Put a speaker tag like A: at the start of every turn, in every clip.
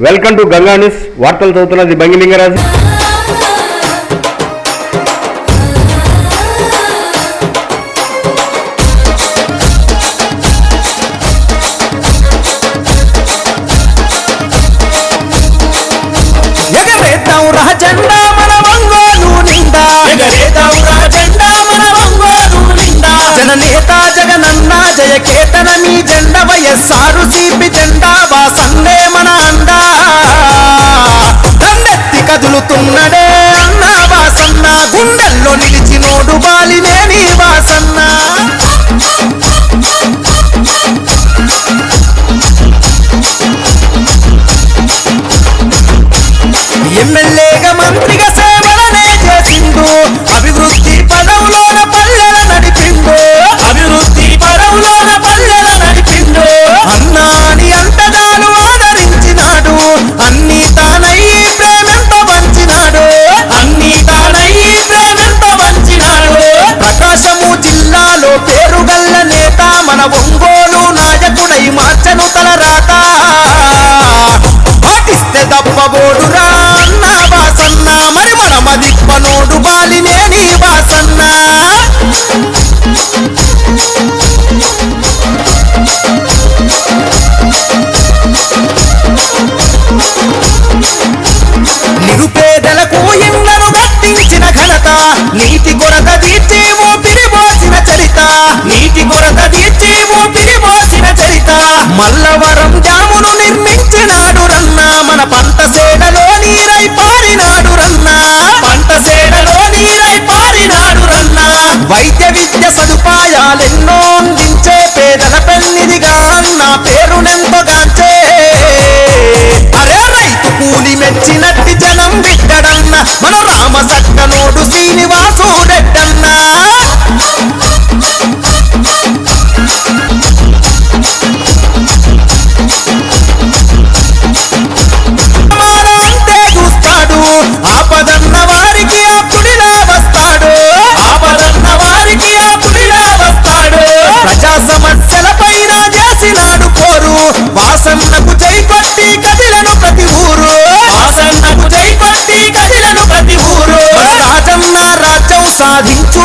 A: Welcome to Ganga news వార్తలు చదువుతున్నది బంగిలింగరాజు
B: ఎగరేద్దాం రా మన ఒంగోలు నిండా. ఎగరేద్దాం రా మన ఒంగోలు నిండా. జననేత జగనన్న జయ కేతన మీ జెండ వయస్సారు సిపి జెండా వాసన్నే కదులుతున్నడే అన్న వాసన్న గుండెల్లో నిలిచినోడు బాలినేని తప్పబోడురా అన్న బాసన్న మరి మన మదిప్పనోడు బాలినేని బాసన్న. నిరుపేదలకు ఇళ్ళను కట్టించిన ఘనత నీటి కొరత తీర్చి ఊపిరి పోసిన చరిత. నీటి కొరత తీర్చి ఊపిరి పోసిన చరిత. మల్లవరం జామును పంట సేడలో నీరై పారినాడు రన్నా. పంట సేడలో నీరై పారినాడు రన్నా. వైద్య విద్య సదుపాయాలెన్నో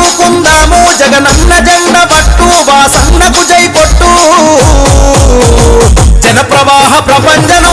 B: సాధించుకుందాము జగనన్న జెండ పట్టు వాసన్నకు జై కొట్టు జన ప్రవాహ ప్రపంచను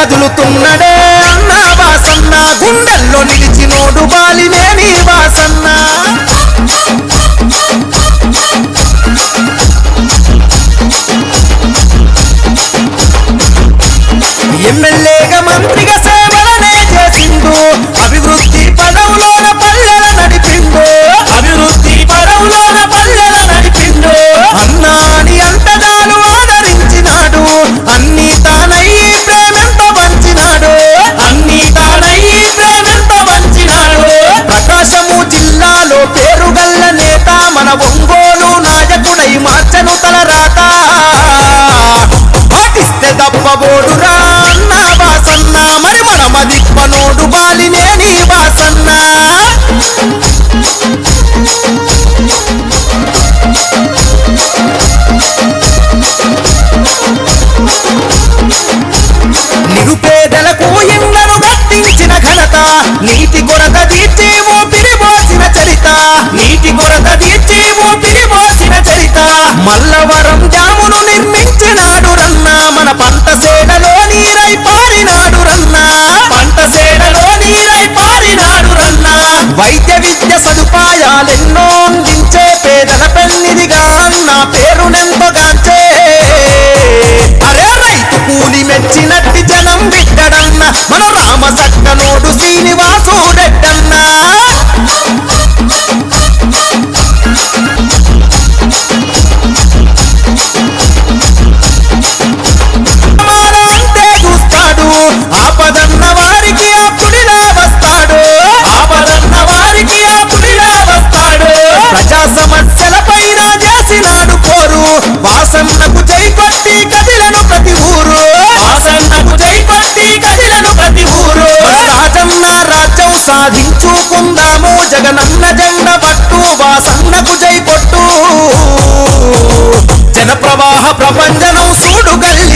B: కదులుతున్నడే. అన్న వాసన్న గుండెల్లో నిలిచినోడు మన ఒంగోలు నాయకుడై మార్చను తల రాత పాటిస్తే తప్పబోడురా అన్న బాసన్న మరి మన మదిప్పనోడు బాలినేని బాసన్న. నిరుపేదలకు ఇళ్ళను కట్టించిన ఘనత నీటి కొరత తీర్చి మల్లవరం జామును నిర్మించినాడు రన్నా మన పంట సేడలో నీరై సాధించుకుందాము. జగనన్న జెండ పట్టు వాసన్నకు జై జన జనప్రవాహ ప్రపంచను సూడు కళ్ళు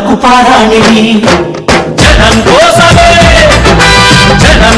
B: మనకు
C: జనం కోసమే జనం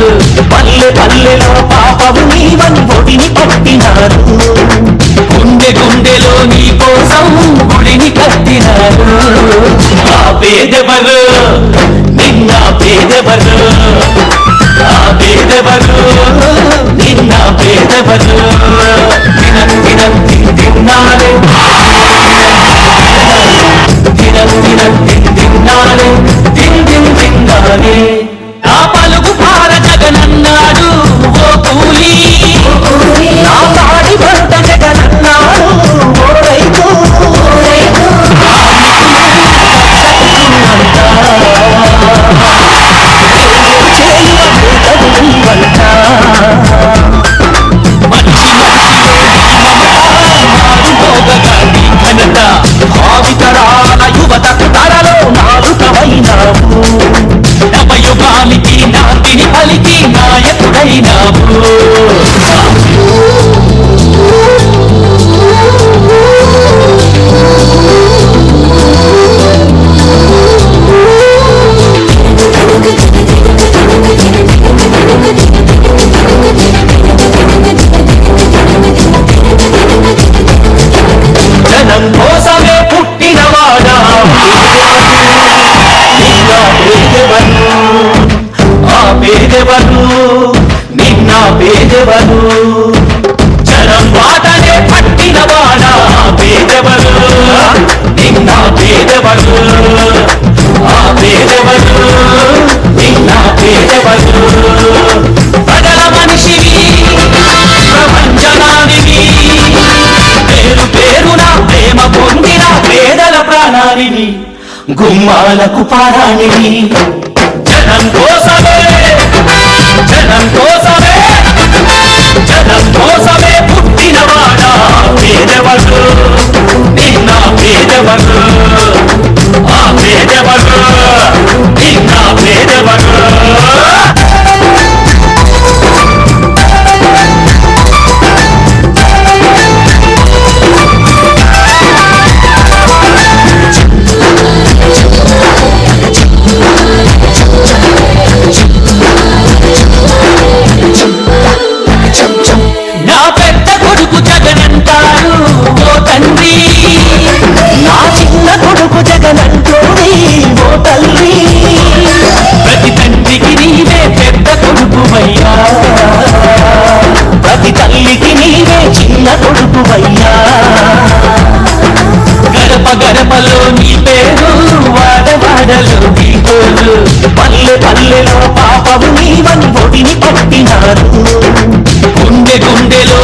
C: పాపాలు పల్లె పల్లెలో పాపము నీవని ఒడిని కట్టినారు. గుండె గుండెలో నీ కోసం గుడిని కట్టినారు. ఆ పేదవరు? నిన్న పేదవరు? ఆ పేదవరు? నిన్న పేదవరు? పేదెవరు? జనం బాటనే పట్టిన వాడ పేదెవరు? నిన్న పేదెవరు? ఆ పేదెవరు? నిన్న పేదెవరు? ప్రజల మనిషివి ప్రపంచనానివి. పేరు పేరున ప్రేమ పొందిన పేదల ప్రాణానివి గుమ్మాలకు పారాణివి జనం కోసమే జనం కోసమే కోసమే పుట్టినవాడా పేదవడు గడపలో నీ పేరు వాడవాడలు నీ పేరు. పల్లె పల్లెలో పాపము నీవని పొడిని పట్టినారు గుండె గుండెలో